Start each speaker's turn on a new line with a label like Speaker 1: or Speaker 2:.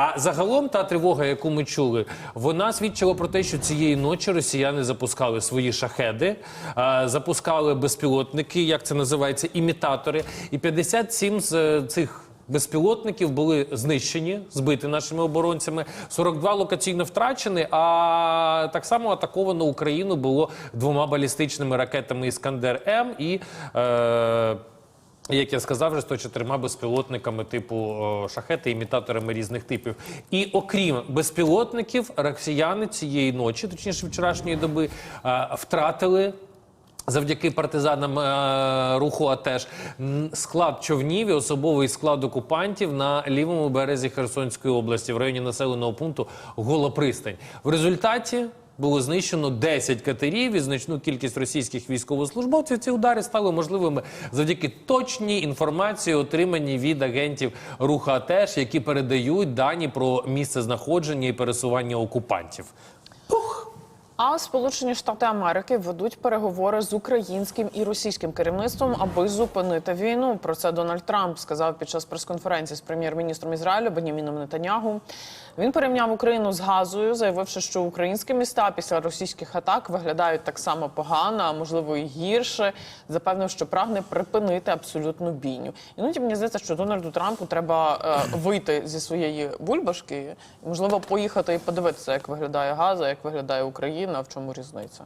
Speaker 1: А загалом та тривога, яку ми чули, вона свідчила про те, що цієї ночі росіяни запускали свої шахеди, запускали безпілотники, як це називається, імітатори. І 57 з е, цих. Безпілотників були знищені, збиті нашими оборонцями. 42 локаційно втрачені. А так само атаковано Україну було двома балістичними ракетами Іскандер М і. Е, як я сказав, вже 104 безпілотниками типу шахети, імітаторами різних типів. І окрім безпілотників, росіяни цієї ночі, точніше вчорашньої доби, е, втратили. Завдяки партизанам е, руху АТЕШ м, склад човнів і особовий склад окупантів на лівому березі Херсонської області в районі населеного пункту Голопристань. В результаті було знищено 10 катерів і значну кількість російських військовослужбовців. Ці удари стали можливими завдяки точній інформації, отриманій від агентів руха АТЕШ, які передають дані про місце знаходження і пересування окупантів.
Speaker 2: А Сполучені Штати Америки ведуть переговори з українським і російським керівництвом, аби зупинити війну. Про це Дональд Трамп сказав під час прес-конференції з прем'єр-міністром Ізраїлю Беняміном Нетанягу. Він порівняв Україну з Газою, заявивши, що українські міста після російських атак виглядають так само погано, а можливо і гірше. Запевнив, що прагне припинити абсолютну бійню. Іноді мені здається, що Дональду Трампу треба е, вийти зі своєї бульбашки, можливо, поїхати і подивитися, як виглядає Газа, як виглядає Україна, в чому різниця.